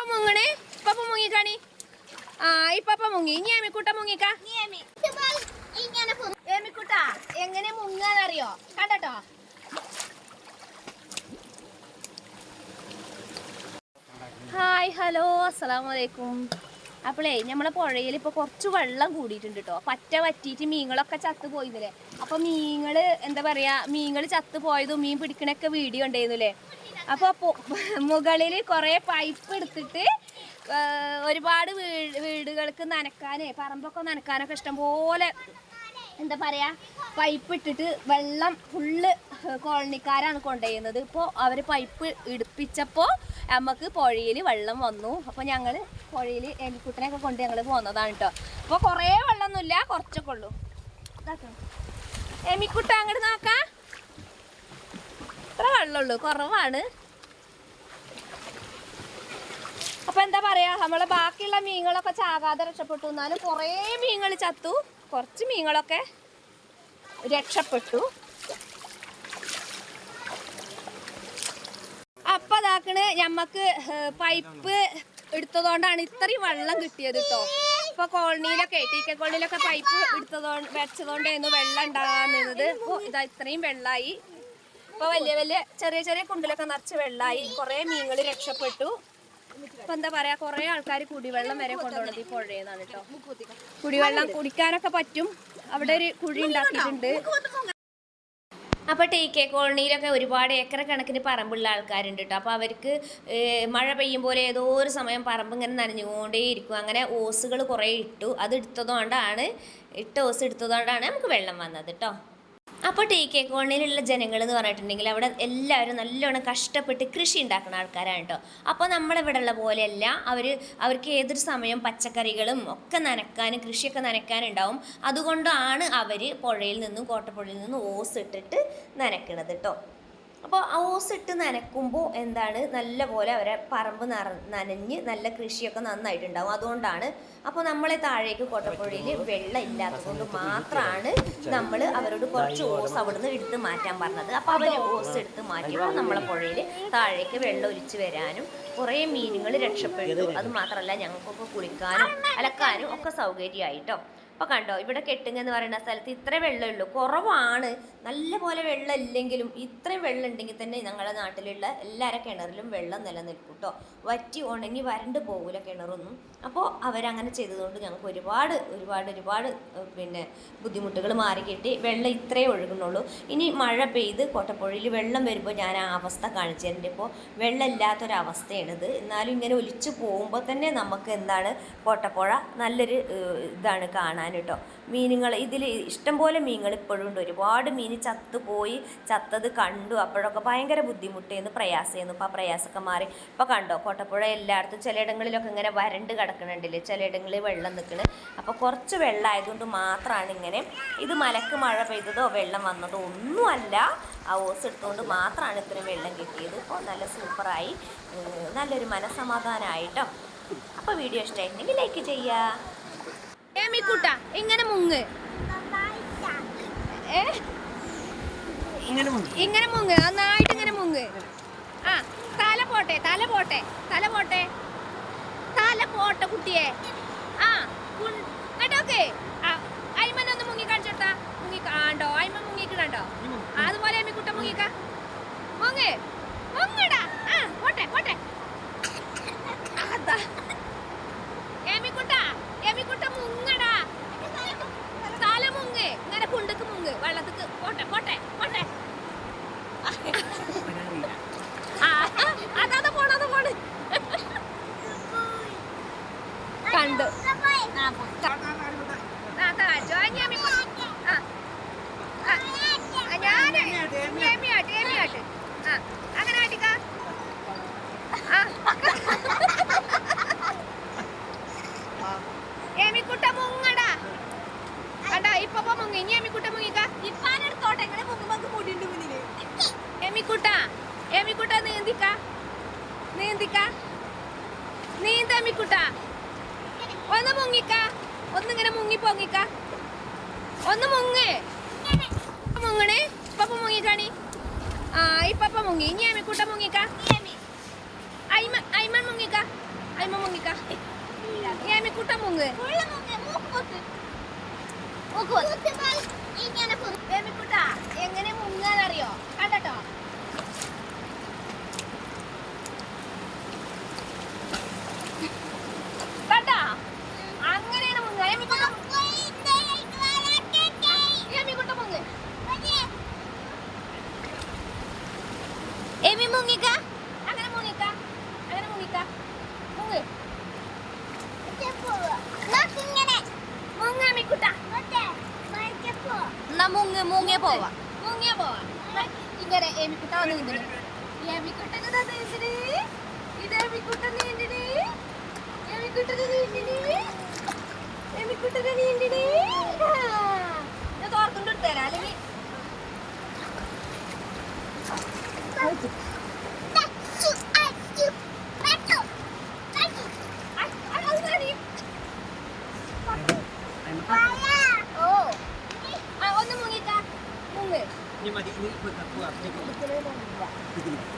മുങ്ങണേ? ഇപ്പൊ മുങ്ങിക്കാണി. ആ ഇപ്പൊ മുങ്ങി. ഇനി ഏമിക്കുട്ട മുങ്ങിക്ക? ഏമിക്കുട്ട എങ്ങനെ മുങ്ങാന്നറിയോ? കണ്ടോ ഹായ് ഹലോ അസ്സലാമു അലൈക്കും. അപ്പോളേ നമ്മളെ പുഴയിൽ ഇപ്പോൾ കുറച്ച് വെള്ളം കൂടിയിട്ടുണ്ട് കേട്ടോ പറ്റ വറ്റിയിട്ട് മീനുകളൊക്കെ ചത്തു പോയിരുന്നില്ലേ അപ്പോൾ മീനുകൾ എന്താ പറയാ മീനുകൾ ചത്തു പോയതും മീൻ പിടിക്കണൊക്കെ വീഡിയോ ഉണ്ടായിരുന്നു ഉണ്ടായിരുന്നില്ലേ അപ്പോൾ മുകളിൽ കുറേ പൈപ്പ് എടുത്തിട്ട് ഒരുപാട് വീട് വീടുകൾക്ക് നനക്കാനേ പറമ്പൊക്കെ നനക്കാനൊക്കെ ഇഷ്ടംപോലെ എന്താ പറയാ പൈപ്പ് ഇട്ടിട്ട് വെള്ളം ഫുള്ള് കോളനിക്കാരാണ് കൊണ്ടുപോയുന്നത് ഇപ്പോൾ അവർ പൈപ്പ് ഇടിപ്പിച്ചപ്പോൾ നമുക്ക് പുഴയിൽ വെള്ളം വന്നു. അപ്പോൾ ഞങ്ങൾ പുഴയിൽ എലിക്കുട്ടനെയൊക്കെ കൊണ്ട് ഞങ്ങൾ പോകുന്നതാണ് കേട്ടോ അപ്പോൾ കുറേ വെള്ളമൊന്നുമില്ല കുറച്ചൊക്കെ ഉള്ളൂ. എമിക്കുട്ട അങ്ങോട്ട് നോക്കാം. ഇത്ര വെള്ളമുള്ളൂ കുറവാണ് അപ്പൊ എന്താ പറയാ നമ്മളെ ബാക്കിയുള്ള മീനുകളൊക്കെ ചാകാതെ രക്ഷപ്പെട്ടു. എന്നാലും കുറേ മീനുകൾ ചത്തു. കുറച്ച് മീനുകളൊക്കെ രക്ഷപ്പെട്ടു. അപ്പൊ അതാക്കണ് ഞമ്മക്ക് പൈപ്പ് എടുത്തതുകൊണ്ടാണ് ഇത്രയും വെള്ളം കിട്ടിയത് കേട്ടോ ഇപ്പൊ കോളനിയിലൊക്കെ ടി കെ കോളനിയിലൊക്കെ പൈപ്പ് എടുത്തതുകൊണ്ട് വെച്ചതുകൊണ്ടായിരുന്നു വെള്ളം ഉണ്ടാകാന്നിരുന്നത് ഇപ്പൊ ഇതാ ഇത്രയും വെള്ളമായി ഇപ്പൊ വലിയ വലിയ ചെറിയ ചെറിയ കുണ്ടിലൊക്കെ നിറച്ച് വെള്ളമായി കുറേ മീനുകൾ രക്ഷപ്പെട്ടു. ഇപ്പൊ എന്താ പറയാ കുറെ ആൾക്കാർ കുടിവെള്ളം വരെ കൊണ്ടുപോകുന്നത് ഈ പുഴയെന്നാണ് കേട്ടോ. കുടിവെള്ളം കുടിക്കാനൊക്കെ പറ്റും. അവിടെ ഒരു കുഴി ഉണ്ടാക്കിയിട്ടുണ്ട്. അപ്പോൾ ടി കെ കോളനിയിലൊക്കെ ഒരുപാട് ഏക്കർ കണക്കിന് പറമ്പുള്ള ആൾക്കാരുണ്ട് കേട്ടോ. അപ്പോൾ അവർക്ക് മഴ പെയ്യുമ്പോലെ ഏതോ ഒരു സമയം പറമ്പ് ഇങ്ങനെ നനഞ്ഞുകൊണ്ടേയിരിക്കും അങ്ങനെ ഓസുകൾ കുറേ ഇട്ടു. അത് എടുത്തതുകൊണ്ടാണ് ഇട്ട ഓസ് എടുത്തതുകൊണ്ടാണ് നമുക്ക് വെള്ളം വന്നത് കേട്ടോ. അപ്പോൾ ടി കെ കോളനിയിലുള്ള ജനങ്ങൾ എന്ന് പറഞ്ഞിട്ടുണ്ടെങ്കിൽ അവിടെ എല്ലാവരും നല്ലോണം കഷ്ടപ്പെട്ട് കൃഷി ഉണ്ടാക്കുന്ന ആൾക്കാരാണ് കേട്ടോ. അപ്പോൾ നമ്മളിവിടെ ഉള്ള പോലെയല്ല. അവർ അവർക്ക് ഏതൊരു സമയം പച്ചക്കറികളും ഒക്കെ നനക്കാനും കൃഷിയൊക്കെ നനക്കാനുണ്ടാവും അതുകൊണ്ടാണ് അവർ പുഴയിൽ നിന്നും കോട്ടപ്പുഴയിൽ നിന്നും ഓസ് ഇട്ടിട്ട് നനക്കണത് കേട്ടോ. അപ്പോൾ ആ ഓസ് ഇട്ട് നനക്കുമ്പോൾ എന്താണ്? നല്ല പോലെ അവരെ പറമ്പ് നിറ നനഞ്ഞ് നല്ല കൃഷിയൊക്കെ നന്നായിട്ടുണ്ടാവും. അതുകൊണ്ടാണ് അപ്പോൾ നമ്മളെ താഴേക്ക് കൊട്ടപ്പുഴയിൽ വെള്ളം ഇല്ലാത്തത് കൊണ്ട് മാത്രമാണ് നമ്മൾ അവരോട് കുറച്ച് ഓസ് അവിടുന്ന് എടുത്ത് മാറ്റാൻ പറഞ്ഞത്. അപ്പോൾ അവർ ഓസ് എടുത്ത് മാറ്റിയപ്പോൾ നമ്മളെ പുഴയിൽ താഴേക്ക് വെള്ളം ഒലിച്ച് വരാനും കുറേ മീനുകൾ രക്ഷപ്പെട്ടു. അത് മാത്രമല്ല ഞങ്ങൾക്കൊക്കെ കുളിക്കാനും അലക്കാനും ഒക്കെ സൗകര്യമായിട്ടോ. അപ്പോൾ കണ്ടോ ഇവിടെ കെട്ടുങ്ങ എന്ന് പറയുന്ന സ്ഥലത്ത് ഇത്ര വെള്ളമേ ഉള്ളൂ കുറവാണ്. നല്ല പോലെ വെള്ളം ഇല്ലെങ്കിലും ഇത്രയും വെള്ളം ഉണ്ടെങ്കിൽ തന്നെ ഞങ്ങളുടെ നാട്ടിലുള്ള എല്ലാവരുടെ കിണറിലും വെള്ളം നിലനിൽക്കും കേട്ടോ വറ്റി ഉണങ്ങി വരണ്ട് പോകില്ല കിണറൊന്നും. അപ്പോൾ അവരങ്ങനെ ചെയ്തതുകൊണ്ട് ഞങ്ങൾക്ക് ഒരുപാട് ഒരുപാട് ഒരുപാട് പിന്നെ ബുദ്ധിമുട്ടുകൾ മാറി കിട്ടി വെള്ളം ഇത്രയേ ഒഴുകുന്നുള്ളൂ. ഇനി മഴ പെയ്ത് കോട്ടപ്പുഴയിൽ വെള്ളം വരുമ്പോൾ ഞാൻ ആ അവസ്ഥ കാണിച്ചു തരുന്നുണ്ട് ഇപ്പോൾ വെള്ളം ഇല്ലാത്തൊരവസ്ഥയാണിത് എന്നാലും ഇങ്ങനെ ഒലിച്ചു പോകുമ്പോൾ തന്നെ നമുക്ക് എന്താണ് കോട്ടപ്പുഴ നല്ലൊരു ഇതാണ് കാണാൻ കേട്ടോ മീനുകൾ ഇതിൽ ഇഷ്ടംപോലെ മീനുകൾ ഇപ്പോഴും ഉണ്ട്. ഒരുപാട് മീൻ ചത്തുപോയി ചത്തത് കണ്ടു. അപ്പോഴൊക്കെ ഭയങ്കര ബുദ്ധിമുട്ടേന്ന് പ്രയാസമായിരുന്നു അപ്പോൾ ആ പ്രയാസമൊക്കെ മാറി. ഇപ്പോൾ കണ്ടോ കോട്ടപ്പുഴ എല്ലായിടത്തും ചിലയിടങ്ങളിലൊക്കെ ഇങ്ങനെ വരണ്ട് കിടക്കണുണ്ടല്ലേ? ചിലയിടങ്ങളിൽ വെള്ളം നിൽക്കണ് അപ്പോൾ കുറച്ച് വെള്ളം ആയതുകൊണ്ട് മാത്രമാണ് ഇങ്ങനെ ഇത് മലക്ക് മഴ പെയ്തതോ വെള്ളം വന്നതോ ഒന്നുമല്ല. ആ ഓസ് എടുത്തുകൊണ്ട് മാത്രമാണ് ഇത്രയും വെള്ളം കിട്ടിയത്. ഇപ്പോൾ നല്ല സൂപ്പറായി. നല്ലൊരു മനസ്സമാധാനമായിട്ടോ. അപ്പോൾ വീഡിയോ ഇഷ്ടമായിട്ടുണ്ടെങ്കിൽ ലൈക്ക് ചെയ്യുക. മുങ്ങ്. ഇങ്ങനെ മുങ്ങി. ഇങ്ങനെ മുങ്ങ് നന്നായിട്ട് ഇങ്ങനെ മുങ്ങ്. ആ തല പോട്ടെ തല പോട്ടെ തല പോട്ടെ. തല പോട്ടെ കുട്ടിയെ ആ കുൺ- കേട്ടോക്കെ ആ അയ്മനെ ഒന്ന് മുങ്ങി കാണിച്ചെടുത്താ മുങ്ങി കാണ്ടോ അയ്മ മുങ്ങിക്കണോ അതുപോലെ എമ്മിക്കുട്ട മുങ്ങിക്ക മുങ്ങ് മുങ്ങടാ ആ പോട്ടെ പോട്ടെ അതാ എമിക്കുട്ട എമിക്കുട്ട മുങ്ങടാ തല മുങ്ങ് ഇങ്ങനെ കുണ്ടുക്ക് മുങ്ങ് വെള്ളത്തിക്ക് പോട്ടെ പോട്ടെ പോട്ടെ ആ അതാ പോണത് പോണ് കണ്ടു ആ താഴോ എമിക്കുട്ട ആ ആ, ഞാൻ എമിയാട്ട് എമിയാട്ട് ആ. അങ്ങനെ ആട്ടിക്ക ആ. എമിക്കുട്ട മുങ്ങടാ. കണ്ടാ ഇപ്പൊ മുങ്ങി. ഇനി എമിക്കുട്ട മുങ്ങിക്ക. ഇപ്പാനെടുത്തോട്ടെ എങ്ങനെ മുങ്ങുമ്പോ മുടിയുണ്ട് മുന്നിൽ. എമിക്കുട്ട എമിക്കുട്ട നീന്തിക്ക. നീന്തിക്ക. നീന്ത എമിക്കുട്ട ഒന്ന് മുങ്ങിക്ക. ഒന്നിങ്ങനെ മുങ്ങി പൊങ്ങിക്ക. ഒന്ന് മുങ്ങ്. മുങ്ങണേ. ഇപ്പൊ മുങ്ങിക്കാണി. ആ ഇപ്പൊ മുങ്ങി. ഇനി അമ്മിക്കൂട്ട മുങ്ങിക്ക. അയ്മ അയ്മൻ മുങ്ങിക്ക. അയ്മ മുങ്ങിക്ക. ഏമിക്കുട്ട മുങ്ങ്. ഏമിക്കുട്ട എങ്ങനെ മുങ്ങാന്നറിയോ? അറിയോ കണ്ടാ അങ്ങനെയാണ് മുങ്ങ ഏമിക്കുട്ട ഏമിക്കുട്ട മുങ്ങ് എമി മുങ്ങിക്ക അങ്ങനെ മുങ്ങിക്ക അങ്ങനെ മുങ്ങിക്ക മുങ്ങ് മുങ്ങ മുങ്ങ് പോവാ മുങ്ങിയ പോവാ ഇങ്ങനെ നിന്നിന് ഏമിക്കുട്ടന് ദാ നീന്തിന് ഇത് ഏമിക്കുട്ട നീന്തിന് ഏമിക്കുട്ടന് നീന്തിന് ഏമിക്കുട്ടന് നീന്തിന് ഞാൻ തോർക്കൊണ്ട് എടുത്തരാം അല്ലെങ്കിൽ Ini mah diikut aku apa? Dikit.